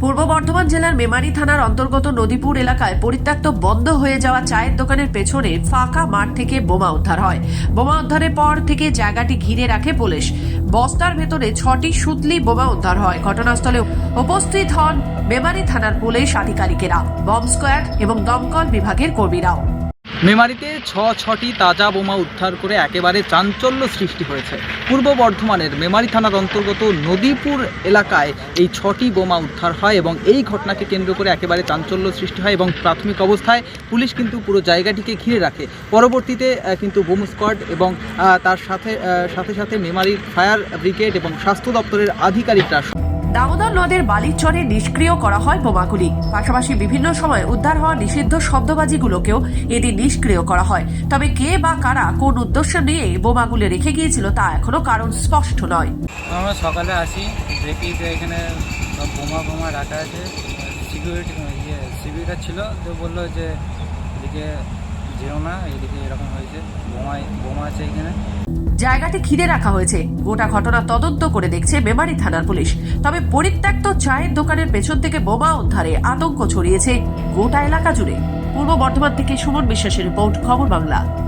বর্ধমান জেলার মেমারি থানার অন্তর্গত নদীপুর এলাকায় পরিত্যক্ত বন্ধ হয়ে যাওয়া চায়ের দোকানের পেছনে ফাঁকা মাঠ থেকে বোমা উদ্ধার হয়। বোমা উদ্ধারের পর থেকে জায়গাটি ঘিরে রাখে পুলিশ। বস্তার ভেতরে ছটি সুতলি বোমা উদ্ধার হয়। ঘটনাস্থলে উপস্থিত হন মেমারি থানার পুলিশ আধিকারিকেরা বম্ব স্কোয়াড এবং দমকল বিভাগের কর্মীরাও। মেমারিতে ছ, ছটি তাজা বোমা উদ্ধার করে একেবারে চাঞ্চল্য সৃষ্টি হয়েছে। পূর্ব বর্ধমানের মেমারি থানার অন্তর্গত নদীপুর এলাকায় এই ছটি বোমা উদ্ধার হয় এবং এই ঘটনাকে কেন্দ্র করে একেবারে চাঞ্চল্য সৃষ্টি হয় এবং প্রাথমিক অবস্থায় পুলিশ কিন্তু পুরো জায়গাটিকে ঘিরে রাখে। পরবর্তীতে কিন্তু বোম স্কোয়াড এবং তার সাথে সাথে সাথে মেমারির ফায়ার ব্রিগেড এবং স্বাস্থ্য দপ্তরের আধিকারিকরা দামোদর নদের বালির চরে নিষ্ক্রিয় করা হয় বোমাগুলি। পাশাপাশি বিভিন্ন সময় উদ্ধার হওয়া নিষিদ্ধ শব্দবাজিগুলোকেও এদিন নিষ্ক্রিয় করা হয়। তবে কে বা কারা কোন উদ্দেশ্য নিয়ে বোমাগুলি রেখে গিয়েছিল তা এখনও কারণ স্পষ্ট নয়। আমরা সকালে আসি, দেখি যে এখানে বোমা বোমা রাখা আছে। সিকিউরিটি ইয়ে ছিল, তো বলল যে এদিকে যেও না, এদিকে এরকম হয়েছে, বোমায়, বোমা আছে এখানে। জায়গাটি ঘিরে রাখা হয়েছে। গোটা ঘটনা তদন্ত করে দেখছে মেমারি থানার পুলিশ। তবে পরিত্যক্ত চায়ের দোকানের পেছন থেকে বোমা উদ্ধারে আতঙ্ক ছড়িয়েছে গোটা এলাকা জুড়ে। পূর্ব বর্ধমান থেকে সুমন বিশ্বাসের রিপোর্ট, খবর বাংলা।